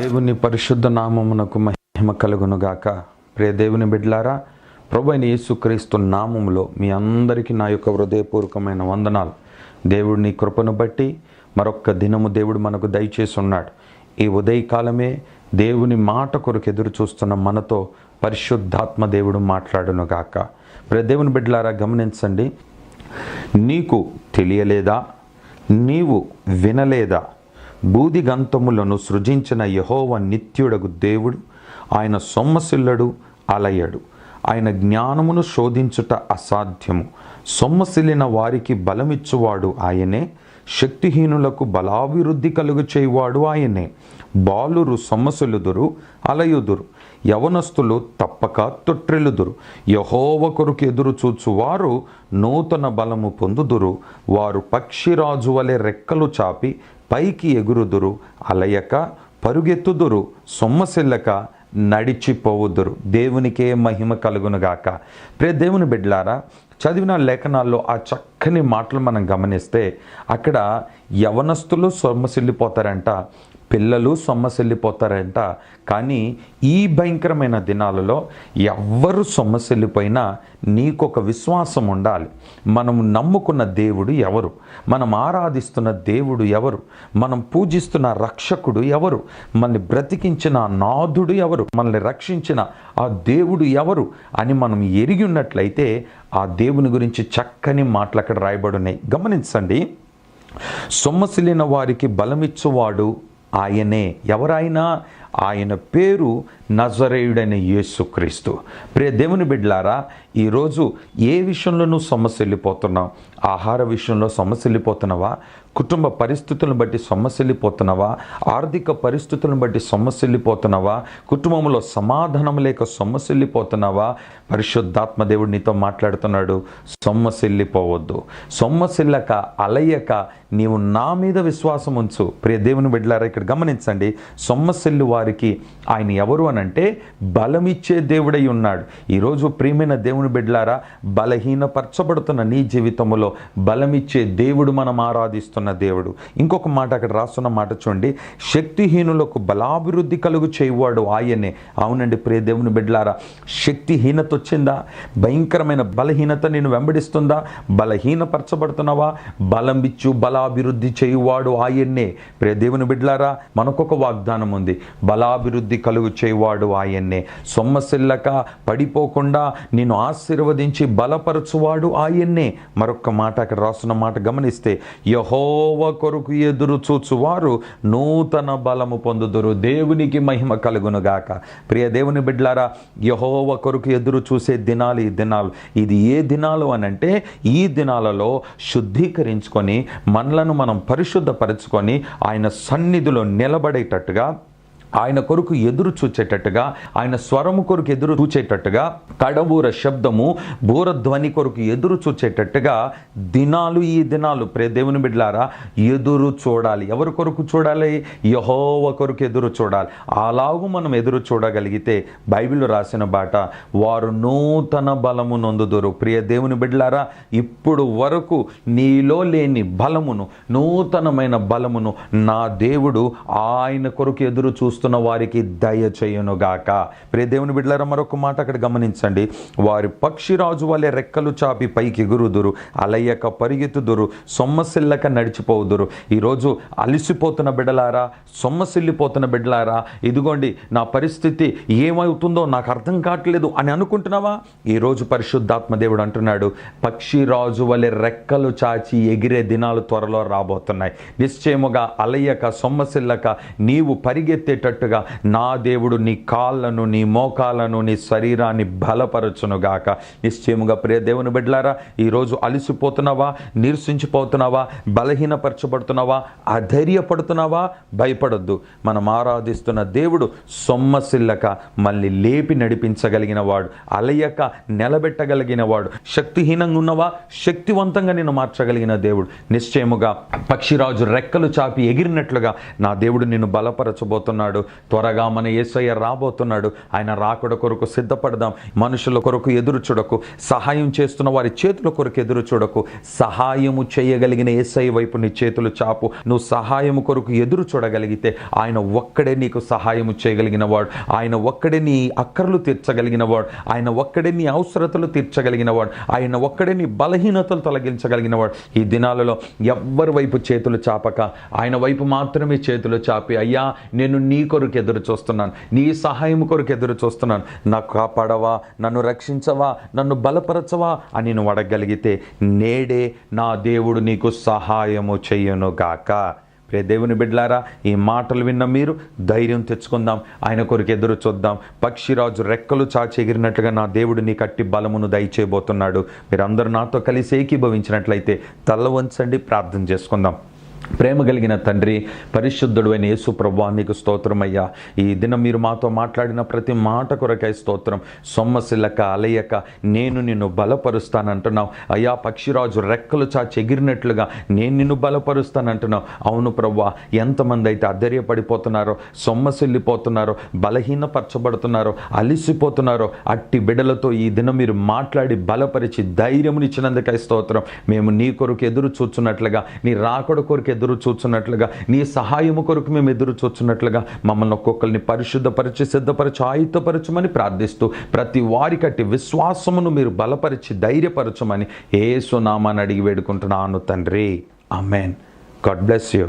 దేవుని పరిశుద్ధ నామమునకు మహిమ కలుగునుగాక. ప్రియ దేవుని బిడ్లారా ప్రభు అయిన యేసుక్రీస్తు నామములో మీ అందరికీ నా యొక్క హృదయపూర్వకమైన వందనాలు. దేవుడిని కృపను బట్టి మరొక్క దినము దేవుడు మనకు దయచేసి ఉన్నాడు ఈ ఉదయకాలమే దేవుని మాట కొరకు ఎదురు చూస్తున్న మనతో పరిశుద్ధాత్మ దేవుడు మాట్లాడునుగాక. ప్రియ దేవుని బిడ్డలారా గమనించండి. నీకు తెలియలేదా? నీవు వినలేదా? బూదిగంతములను సృజించిన యహోవ నిత్యుడగు దేవుడు ఆయన సొమ్మసిల్లడు అలయడు. ఆయన జ్ఞానమును శోధించుట అసాధ్యము. సొమ్మసిల్లిన వారికి బలమిచ్చువాడు ఆయనే శక్తిహీనులకు బలాభివృద్ధి కలుగు చేయువాడు ఆయనే. బాలురు సొమ్మసిల్లుదురు అలయుదురు. యవనస్తులు తప్పక తొట్రిలుదురు. యహోవ కొరకు ఎదురు చూచువారు నూతన బలము పొందుదురు. వారు పక్షిరాజు వలె రెక్కలు చాపి పైకి ఎగురుదురు అలయక పరుగెత్తుదురు సొమ్మసిల్లక నడిచిపోవుదురు. దేవునికే మహిమ కలుగునుగాక. ప్రే దేవుని బిడ్లారా చదివిన లేఖనాల్లో ఆ చక్కని మాటలు మనం గమనిస్తే అక్కడ యవనస్తులు సొమ్మసిల్లిపోతారంట పిల్లలు సొమ్మసిల్లిపోతారంట. కానీ ఈ భయంకరమైన దినాలలో ఎవ్వరు సొమ్మసిల్లిపోయినా నీకొక విశ్వాసం ఉండాలి. మనం నమ్ముకున్న దేవుడు ఎవరు? మనం ఆరాధిస్తున్న దేవుడు ఎవరు? మనం పూజిస్తున్న రక్షకుడు ఎవరు? మనల్ని బ్రతికించిన నాథుడు ఎవరు? మనల్ని రక్షించిన ఆ దేవుడు ఎవరు? అని మనం ఎరిగి ఉన్నట్లయితే ఆ దేవుని గురించి చక్కని మాటలు అక్కడ రాయబడి గమనించండి. సొమ్మసిల్లిన వారికి బలమిచ్చువాడు ఆయనే ఎవరైనా ఆయన పేరు నజరేయుడైన యేసుక్రీస్తు ప్రియ దేవుని బిడ్లారా ఈరోజు ఏ విషయంలోనూ సమస్య వెళ్ళిపోతున్నావు ఆహార విషయంలో సమస్యలిపోతున్నావా కుటుంబ పరిస్థితులను బట్టి సొమ్మసిల్లిపోతున్నావా ఆర్థిక పరిస్థితులను బట్టి సొమ్మసిల్లిపోతున్నావా కుటుంబంలో సమాధానం లేక సొమ్మసిల్లిపోతున్నావా పరిశుద్ధాత్మ దేవుడు నీతో మాట్లాడుతున్నాడు. సొమ్మసిల్లిపోవద్దు సొమ్మసిల్లక అలయ్యక నీవు నా మీద విశ్వాసం ఉంచు. ప్రియ దేవుని బిడ్డలారా ఇక్కడ గమనించండి. సొమ్మసిల్లు వారికి ఆయన ఎవరు అని అంటే బలమిచ్చే దేవుడై ఉన్నాడు. ఈరోజు ప్రియమైన దేవుని బిడ్డలారా బలహీనపరచబడుతున్న నీ జీవితంలో బలమిచ్చే దేవుడు మనం ఆరాధిస్తున్నాం. దేవుడు. ఇంకొక మాట అక్కడ రాస్తున్న మాట చూడండి. శక్తిహీనులకు బలాభివృద్ధి కలుగు చేయువాడు ఆయనే. అవునండి ప్రే దేవుని బిడ్డలారా శక్తిహీనత వచ్చిందా? భయంకరమైన బలహీనత నేను వెంబడిస్తుందా? బలహీనపరచబడుతున్నావా? బలం ఇచ్చు బలాభివృద్ధి చేయువాడు ఆయన్నే. ప్రే దేవుని బిడ్డలారా మనకొక వాగ్దానం ఉంది. బలాభివృద్ధి కలుగు చేయువాడు ఆయన్నే. సొమ్మసిల్లక పడిపోకుండా నేను ఆశీర్వదించి బలపరచువాడు ఆయన్నే. మరొక మాట అక్కడ రాస్తున్న మాట గమనిస్తే యహోవ కొరకు ఎదురు చూచువారు నూతన బలము పొందుదురు. దేవునికి మహిమ కలుగునుగాక. ప్రియ దేవుని బిడ్లారా యహోవ కొరకు ఎదురు చూసే దినాలు ఈ దినాలు. ఇది ఏ దినాలు అని అంటే ఈ దినాలలో శుద్ధీకరించుకొని మనలను మనం పరిశుద్ధపరచుకొని ఆయన సన్నిధిలో నిలబడేటట్టుగా ఆయన కొరకు ఎదురు చూచేటట్టుగా ఆయన స్వరము కొరకు ఎదురు చూచేటట్టుగా కడబూర శబ్దము బూరధ్వని కొరకు ఎదురు చూచేటట్టుగా దినాలు ఈ దినాలు. ప్రే దేవుని బిడ్లారా ఎదురు చూడాలి. ఎవరి కొరకు చూడాలి? యహోవ కొరకు ఎదురు చూడాలి. అలాగూ మనం ఎదురు చూడగలిగితే బైబిల్ రాసిన బాట వారు నూతన బలము నొందుదురు. ప్రియ దేవుని బిడ్లారా ఇప్పుడు వరకు నీలో లేని బలమును నూతనమైన బలమును నా దేవుడు ఆయన కొరకు ఎదురు చూస్తున్న వారికి దయ చేయునుగాక. ప్రియ దేవుని బిడ్డలారా మరొక మాట అక్కడ గమనించండి. వారి పక్షిరాజు వలె రెక్కలు చాపి పైకి ఎగురుదురు అలయ్యక పరిగెత్తుదురు సొమ్మసిల్లక నడిచిపోదురు ఈరోజు అలిసిపోతున్న బిడ్డలారా సొమ్మసిల్లిపోతున్న బిడ్డలారా ఇదిగోండి నా పరిస్థితి ఏమవుతుందో నాకు అర్థం కావట్లేదు అని అనుకుంటున్నావా? ఈరోజు పరిశుద్ధాత్మ దేవుడు అంటున్నాడు పక్షిరాజు వలె రెక్కలు చాచి ఎగిరే దినాలు త్వరలో రాబోతున్నాయి. నిశ్చయముగా అలయ్యక సొమ్మసిల్లక నీవు తగ్గట్టుగా నా దేవుడు నీ కాళ్ళను నీ మోకాలను నీ శరీరాన్ని బలపరచునుగాక. నిశ్చయముగా ప్రియ దేవుని బిడ్డలారా ఈరోజు అలసిపోతున్నావా? నీరసించిపోతున్నావా? బలహీనపరచబడుతున్నావా? అధైర్యపడుతున్నావా? భయపడొద్దు. మనం ఆరాధిస్తున్న దేవుడు సొమ్మసిల్లక మళ్ళీ లేపి నడిపించగలిగిన వాడు అలయక నిలబెట్టగలిగిన వాడు శక్తిహీనంగా ఉన్నవా? శక్తివంతంగా నేను మార్చగలిగిన దేవుడు. నిశ్చయముగా పక్షిరాజు రెక్కలు చాపి ఎగిరినట్లుగా నా దేవుడు నిన్ను బలపరచబోతున్నాడు. రాబోతున్నాడు త్వరగా మన ఏసయ్య రాబోతున్నాడు. ఆయన రాకడ కొరకు సిద్ధపడదాం. మనుషుల కొరకు ఎదురు చూడకు. సహాయం చేస్తున్న వారి చేతుల కొరకు ఎదురు చూడకు. సహాయము చేయగలిగిన యేసయ్య వైపు నీ చేతులు చాపు. నువ్వు సహాయము కొరకు ఎదురు చూడగలిగితే ఆయన ఒక్కడే నీకు సహాయము చేయగలిగిన వాడు ఆయన ఒక్కడే నీ అక్కర్లు తీర్చగలిగిన వాడు ఆయన ఒక్కడే నీ అవసరతలు తీర్చగలిగిన వాడు ఆయన ఒక్కడే నీ బలహీనతలు తొలగించగలిగిన వాడు ఈ దినాలలో ఎవ్వరి వైపు చేతులు చాపక ఆయన వైపు మాత్రమే చేతులు చాపి అయ్యా నేను నీ కొరకు ఎదురు చూస్తున్నాను. నీ సహాయం కొరకు ఎదురు చూస్తున్నాను. నాకు కాపాడవా నన్ను రక్షించవా నన్ను బలపరచవా అని నువ్వు అడగగలిగితే నేడే నా దేవుడు నీకు సహాయము చెయ్యను గాక ప్రే దేవుని బిడ్డలారా ఈ మాటలు విన్న మీరు ధైర్యం తెచ్చుకుందాం. ఆయన కొరకు ఎదురు చూద్దాం. పక్షిరాజు రెక్కలు చాచెగిరినట్లుగా నా దేవుడు నీ కట్టి బలమును దయచేయబోతున్నాడు. మీరందరూ నాతో కలిసి ఏకీభవించినట్లయితే తల్ల వంచండి ప్రార్థన చేసుకుందాం. ప్రేమ కలిగిన తండ్రి పరిశుద్ధుడు అయిన యేసు ప్రభా నీకు స్తోత్రమయ్యా ఈ దినం మీరు మాతో మాట్లాడిన ప్రతి మాట కొరకై స్తోత్రం. సొమ్మసిల్లక అలయక నేను నిన్ను బలపరుస్తానంటున్నావు. అయ్యా పక్షిరాజు రెక్కలు చాచి ఎగిరినట్లుగా నేను నిన్ను బలపరుస్తానంటున్నావు. అవును ప్రవ్వా ఎంతమంది అయితే అధైర్యపడిపోతున్నారో సొమ్మసిల్లిపోతున్నారో బలహీనపరచబడుతున్నారో అలిసిపోతున్నారో అట్టి బిడలతో ఈ దినం మీరు మాట్లాడి బలపరిచి ధైర్యమునిచ్చినందుకై స్తోత్రం. మేము నీ కొరకు ఎదురు చూచున్నట్లుగా నీ రాకడ కొరకు ఎదురు చూచున్నట్లుగా నీ సహాయము కొరకు మేము ఎదురు చూచున్నట్లుగా మమ్మల్ని ఒక్కొక్కరిని పరిశుద్ధపరిచి సిద్ధపరచి ఆయుధపరచమని ప్రార్థిస్తూ ప్రతి వారికట్టి విశ్వాసమును మీరు బలపరిచి ధైర్యపరచమని ఏసునామాన్ని అడిగి వేడుకుంటున్నాను తండ్రి. Amen God bless you.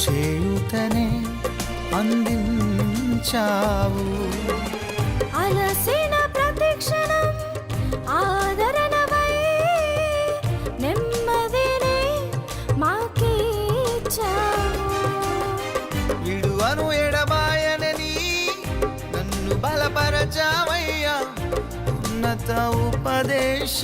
చేయుతనే అందించావు. అలసిన ప్రతిక్షణం ఆదరణవై నెమ్మదిని మాకిచ్చావు. విడువను ఎడబాయనని నన్ను బలపరచావయ్యా. ఉన్నత ఉపదేశమిచ్చావయ్యా.